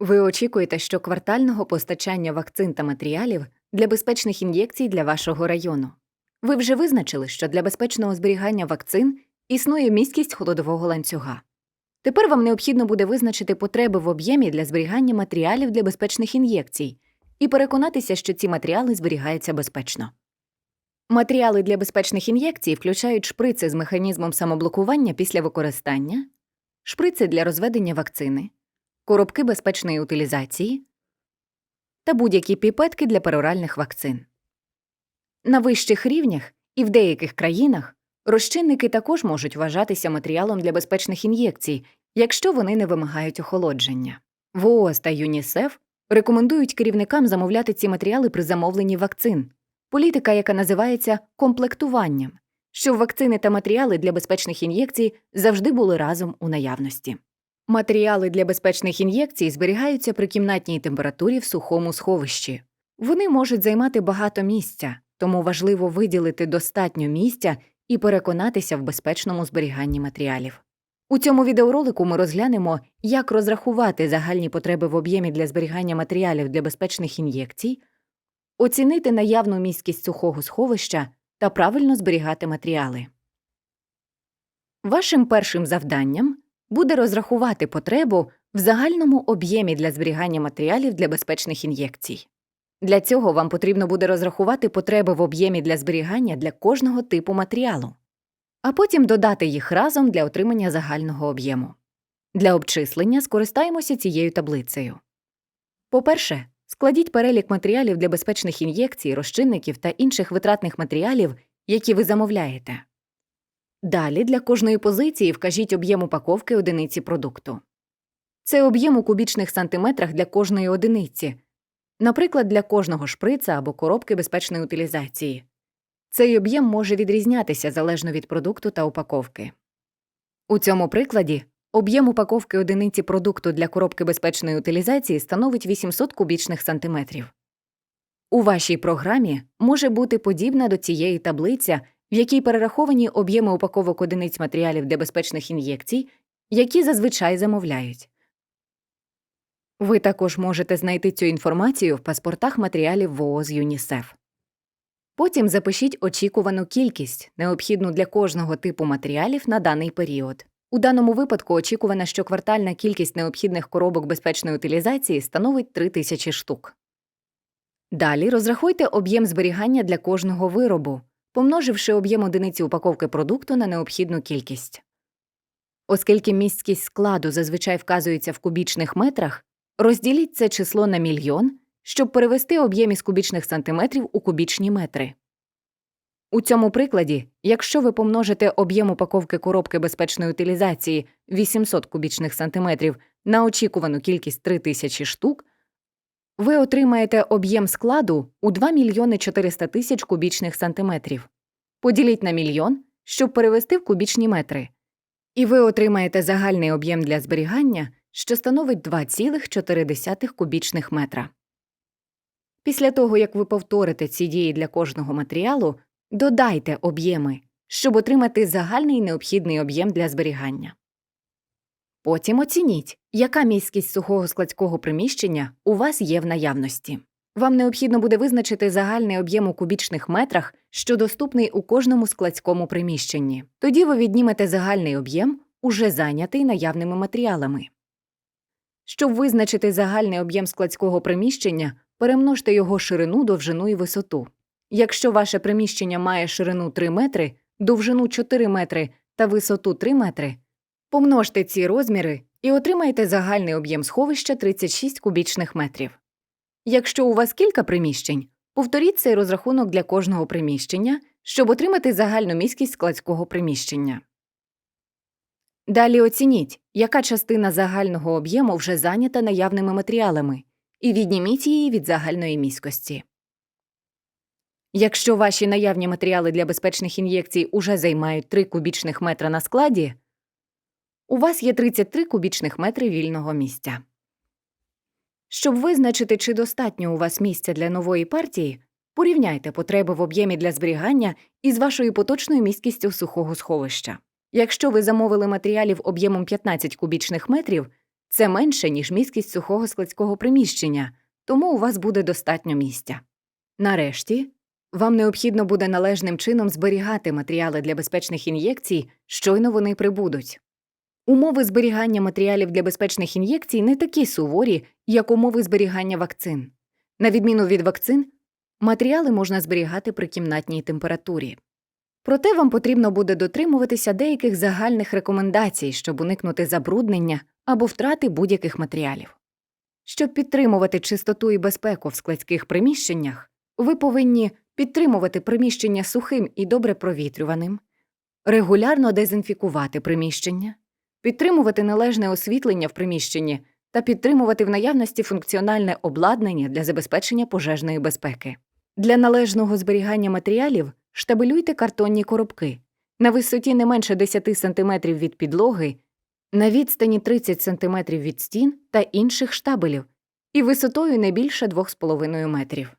Ви очікуєте щоквартального постачання вакцин та матеріалів для безпечних ін'єкцій для вашого району. Ви вже визначили, що для безпечного зберігання вакцин існує міськість холодового ланцюга. Тепер вам необхідно буде визначити потреби в об'ємі для зберігання матеріалів для безпечних ін'єкцій і переконатися, що ці матеріали зберігаються безпечно. Матеріали для безпечних ін'єкцій включають шприци з механізмом самоблокування після використання, шприци для розведення вакцини, коробки безпечної утилізації та будь-які піпетки для пероральних вакцин. На вищих рівнях і в деяких країнах розчинники також можуть вважатися матеріалом для безпечних ін'єкцій, якщо вони не вимагають охолодження. ВООЗ та ЮНІСЕФ рекомендують керівникам замовляти ці матеріали при замовленні вакцин, політика, яка називається комплектуванням, щоб вакцини та матеріали для безпечних ін'єкцій завжди були разом у наявності. Матеріали для безпечних ін'єкцій зберігаються при кімнатній температурі в сухому сховищі. Вони можуть займати багато місця, тому важливо виділити достатньо місця і переконатися в безпечному зберіганні матеріалів. У цьому відеоролику ми розглянемо, як розрахувати загальні потреби в об'ємі для зберігання матеріалів для безпечних ін'єкцій, оцінити наявну міськість сухого сховища та правильно зберігати матеріали. Вашим першим завданням буде розрахувати потребу в загальному об'ємі для зберігання матеріалів для безпечних ін'єкцій. Для цього вам потрібно буде розрахувати потреби в об'ємі для зберігання для кожного типу матеріалу, а потім додати їх разом для отримання загального об'єму. Для обчислення скористаємося цією таблицею. По-перше, складіть перелік матеріалів для безпечних ін'єкцій, розчинників та інших витратних матеріалів, які ви замовляєте. Далі для кожної позиції вкажіть об'єм упаковки одиниці продукту. Це об'єм у кубічних сантиметрах для кожної одиниці, наприклад, для кожного шприца або коробки безпечної утилізації. Цей об'єм може відрізнятися залежно від продукту та упаковки. У цьому прикладі об'єм упаковки одиниці продукту для коробки безпечної утилізації становить 800 кубічних сантиметрів. У вашій програмі може бути подібна до цієї таблиця, в якій перераховані об'єми упаковок одиниць матеріалів для безпечних ін'єкцій, які зазвичай замовляють. Ви також можете знайти цю інформацію в паспортах матеріалів ВООЗ ЮНІСЕФ. Потім запишіть очікувану кількість, необхідну для кожного типу матеріалів на даний період. У даному випадку очікувана щоквартальна кількість необхідних коробок безпечної утилізації становить 3000 штук. Далі розрахуйте об'єм зберігання для кожного виробу, помноживши об'єм одиниці упаковки продукту на необхідну кількість. Оскільки місткість складу зазвичай вказується в кубічних метрах, розділіть це число на мільйон, щоб перевести об'єм із кубічних сантиметрів у кубічні метри. У цьому прикладі, якщо ви помножите об'єм упаковки коробки безпечної утилізації 800 кубічних сантиметрів на очікувану кількість 3000 штук, ви отримаєте об'єм складу у 2 мільйони 400 тисяч кубічних сантиметрів. Поділіть на мільйон, щоб перевести в кубічні метри. І ви отримаєте загальний об'єм для зберігання, що становить 2,4 кубічних метра. Після того, як ви повторите ці дії для кожного матеріалу, додайте об'єми, щоб отримати загальний необхідний об'єм для зберігання. Потім оцініть, яка міськість сухого складського приміщення у вас є в наявності. Вам необхідно буде визначити загальний об'єм у кубічних метрах, що доступний у кожному складському приміщенні. Тоді ви віднімете загальний об'єм, уже зайнятий наявними матеріалами. Щоб визначити загальний об'єм складського приміщення, перемножте його ширину, довжину і висоту. Якщо ваше приміщення має ширину 3 метри, довжину 4 метри та висоту 3 метри, помножте ці розміри і отримаєте загальний об'єм сховища 36 кубічних метрів. Якщо у вас кілька приміщень, повторіть цей розрахунок для кожного приміщення, щоб отримати загальну міськість складського приміщення. Далі оцініть, яка частина загального об'єму вже зайнята наявними матеріалами, і відніміть її від загальної міськості. Якщо ваші наявні матеріали для безпечних ін'єкцій уже займають 3 кубічних метра на складі, у вас є 33 кубічних метри вільного місця. Щоб визначити, чи достатньо у вас місця для нової партії, порівняйте потреби в об'ємі для зберігання із вашою поточною міськістю сухого сховища. Якщо ви замовили матеріалів об'ємом 15 кубічних метрів, Це менше, ніж міськість сухого складського приміщення, тому у вас буде достатньо місця. Нарешті, вам необхідно буде належним чином зберігати матеріали для безпечних ін'єкцій, щойно вони прибудуть. Умови зберігання матеріалів для безпечних ін'єкцій не такі суворі, як умови зберігання вакцин. На відміну від вакцин, матеріали можна зберігати при кімнатній температурі. Проте вам потрібно буде дотримуватися деяких загальних рекомендацій, щоб уникнути забруднення або втрати будь-яких матеріалів. Щоб підтримувати чистоту і безпеку в складських приміщеннях, ви повинні підтримувати приміщення сухим і добре провітрюваним, регулярно дезінфікувати приміщення, підтримувати належне освітлення в приміщенні та підтримувати в наявності функціональне обладнання для забезпечення пожежної безпеки. Для належного зберігання матеріалів штабелюйте картонні коробки на висоті не менше 10 см від підлоги, на відстані 30 см від стін та інших штабелів і висотою не більше 2,5 метрів.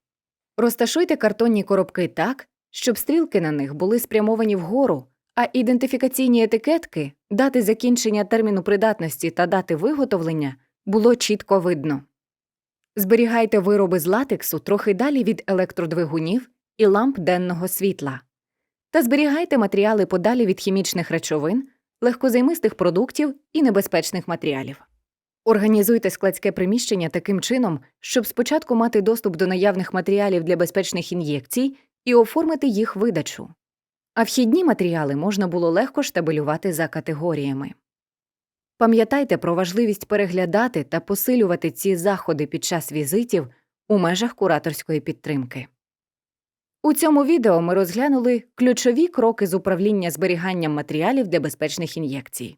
Розташуйте картонні коробки так, щоб стрілки на них були спрямовані вгору, а ідентифікаційні етикетки, дати закінчення терміну придатності та дати виготовлення було чітко видно. Зберігайте вироби з латексу трохи далі від електродвигунів і ламп денного світла. Та зберігайте матеріали подалі від хімічних речовин, легкозаймистих продуктів і небезпечних матеріалів. Організуйте складське приміщення таким чином, щоб спочатку мати доступ до наявних матеріалів для безпечних ін'єкцій і оформити їх видачу. А вхідні матеріали можна було легко штабелювати за категоріями. Пам'ятайте про важливість переглядати та посилювати ці заходи під час візитів у межах кураторської підтримки. У цьому відео ми розглянули ключові кроки з управління зберіганням матеріалів для безпечних ін'єкцій.